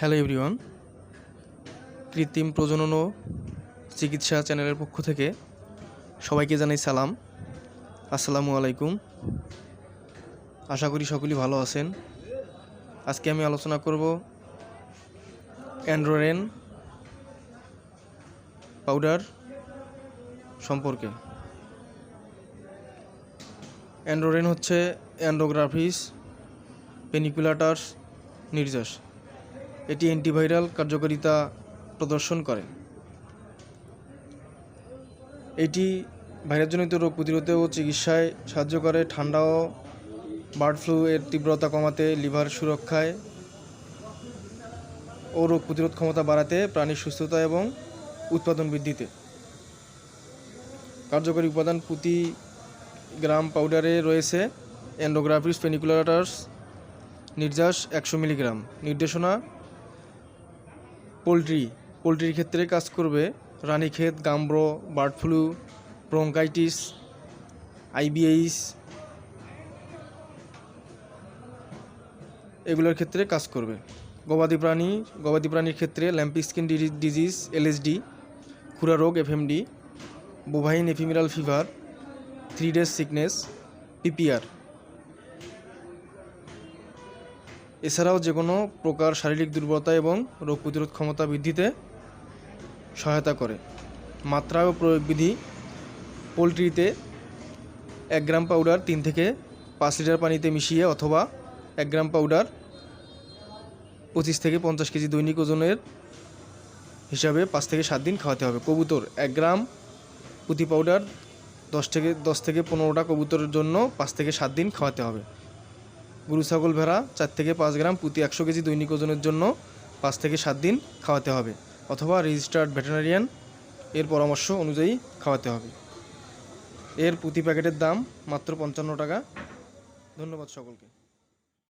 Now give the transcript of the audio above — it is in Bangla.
Hello everyone. কৃত্রিম প্রজনন ও চিকিৎসা চ্যানেলের পক্ষ থেকে সবাইকে জানাই সালাম। আসসালামু আলাইকুম। আশা করি সকলেই ভালো আছেন। আজকে আমি আলোচনা করব অ্যান্ড্রোরেন পাউডার সম্পর্কে। অ্যান্ড্রোরেন হচ্ছে অ্যান্ড্রোগ্রাফিস পেনিকুলাটার্স নির্যাস। এটি অ্যান্টিভাইরাল কার্যকারিতা প্রদর্শন করে। এটি ভাইরাসজনিত রোগ প্রতিরোধে ও চিকিৎসায় সাহায্য করে, ঠান্ডা ও বার্ড ফ্লু এর তীব্রতা কমাতে, লিভার সুরক্ষায় ও রোগ প্রতিরোধ ক্ষমতা বাড়াতে, প্রাণীর সুস্থতা এবং উৎপাদন বৃদ্ধিতে। কার্যকরী উপাদান প্রতি গ্রাম পাউডারে রয়েছে অ্যান্ডোগ্রাফিস পেনিকুলাটার্স নির্যাস একশো মিলিগ্রাম। নির্দেশনা পোলট্রি, পোলট্রির ক্ষেত্রে কাজ করবে Ranikhet, Gumboro bird flu bronchitis, IBH, এগুলোর ক্ষেত্রে কাজ করবে। গবাদি প্রাণী, গবাদি প্রাণীর ক্ষেত্রে ল্যাম্পি স্কিন ডিজিজ, এলএসডি, খুরা রোগ, FMD, bovine ephemeral fever, three days sickness, PPR. এছাড়াও যে কোনো প্রকার শারীরিক দুর্বলতা এবং রোগ প্রতিরোধ ক্ষমতা বৃদ্ধিতে সহায়তা করে। মাত্রা ও প্রয়োগবিধি পোলট্রিতে এক গ্রাম পাউডার তিন থেকে পাঁচ লিটার পানিতে মিশিয়ে অথবা এক গ্রাম পাউডার পঁচিশ থেকে পঞ্চাশ কেজি দৈনিক ওজনের হিসাবে পাঁচ থেকে সাত দিন খাওয়াতে হবে। কবুতর, এক গ্রাম পুঁতি পাউডার দশ থেকে দশ থেকে পনেরোটা কবুতরের জন্য পাঁচ থেকে সাত দিন খাওয়াতে হবে। গরু, ছাগল ভেড়া চার থেকে পাঁচ গ্রাম, প্রতি একশো কেজি দৈনিক ওজনের জন্য পাঁচ থেকে সাত দিন খাওয়াতে হবে অথবা রেজিস্টার্ড ভেটেরিয়ান এর পরামর্শ অনুযায়ী খাওয়াতে হবে। এর প্রতি প্যাকেটের দাম মাত্র পঞ্চান্ন টাকা। ধন্যবাদ সকলকে।